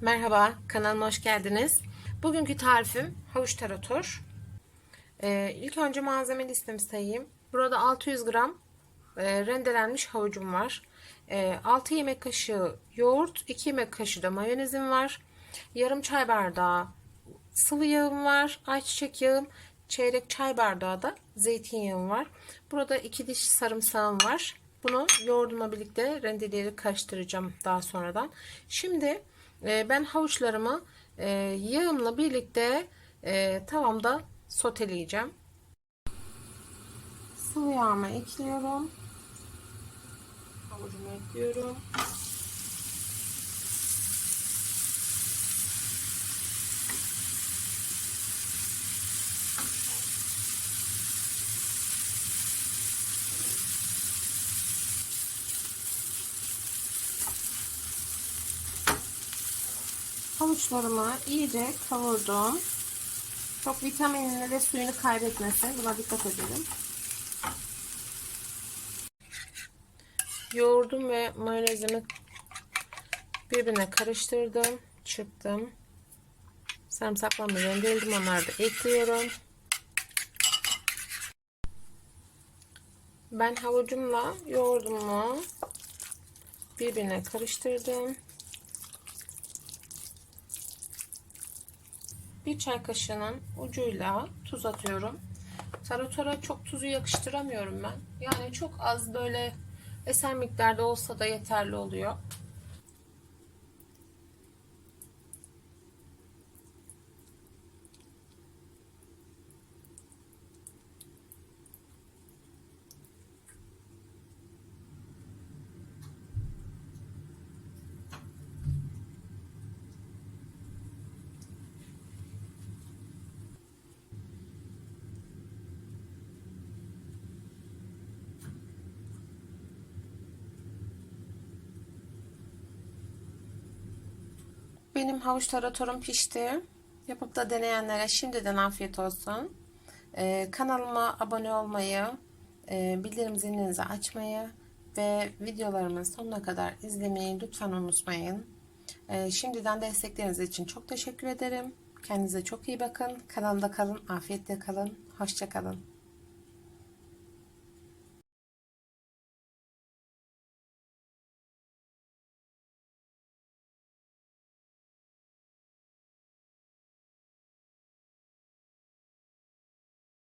Merhaba, kanalıma hoş geldiniz. Bugünkü tarifim havuç tarator. Ee, ilk önce malzeme listemi sayayım. Burada 600 gram e, rendelenmiş havucum var. E, 6 yemek kaşığı yoğurt, 2 yemek kaşığı da mayonezim var. Yarım çay bardağı sıvı yağım var, ayçiçek yağım, çeyrek çay bardağı da zeytinyağım var. Burada 2 diş sarımsağım var. Bunu yoğurdumla birlikte rendeleyerek karıştıracağım daha sonradan. Şimdi e, ben havuçlarımı e, yağımla birlikte e, tavamda soteleyeceğim. Sıvı yağımı ekliyorum. Havucumu ekliyorum. Havuçlarımı iyice kavurdum. Çok vitaminini ve suyunu kaybetmesin. Buna dikkat edelim. Yoğurdum ve mayonezimi birbirine karıştırdım. Çırptım. Sarımsaklarımı rendeledim. Onları da ekliyorum. Ben havucumla yoğurdumu birbirine karıştırdım. Bir çay kaşığının ucuyla tuz atıyorum. Taratora çok tuzu yakıştıramıyorum ben. Yani çok az böyle eser miktarda olsa da yeterli oluyor. Benim havuç taratorum pişti. Yapıp da deneyenlere şimdiden afiyet olsun. Ee, kanalıma abone olmayı, e, bildirim zilinizi açmayı ve videolarımı sonuna kadar izlemeyi lütfen unutmayın. Ee, şimdiden destekleriniz için çok teşekkür ederim. Kendinize çok iyi bakın. Kanalda kalın, afiyetle kalın. Hoşçakalın.